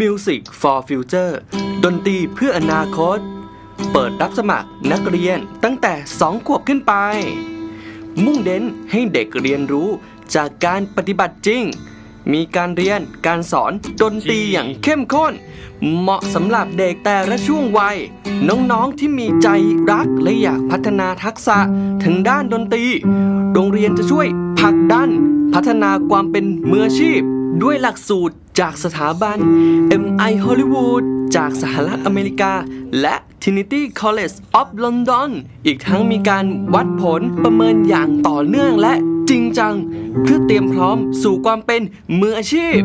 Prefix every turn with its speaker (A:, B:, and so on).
A: Music for Future ดนตรีเพื่ออนาคต เปิดรับสมัครนักเรียนตั้งแต่ 2 ขวบขึ้นไป มุ่งเน้นให้เด็กเรียนรู้จากการปฏิบัติจริง มีการเรียนการสอนดนตรีอย่างเข้มข้น เหมาะสำหรับเด็กแต่ละช่วงวัย น้องๆที่มีใจรักและอยากพัฒนาทักษะทางด้านดนตรี โรงเรียนจะช่วยผลักดัน พัฒนาความเป็นมืออาชีพ ด้วยหลักสูตรจากสถาบัน MI Hollywood จากสหรัฐอเมริกา และ Trinity College of London อีกทั้งมีการวัดผลประเมินอย่างต่อเนื่องและจริงจัง เพื่อเตรียมพร้อมสู่ความเป็นมืออาชีพ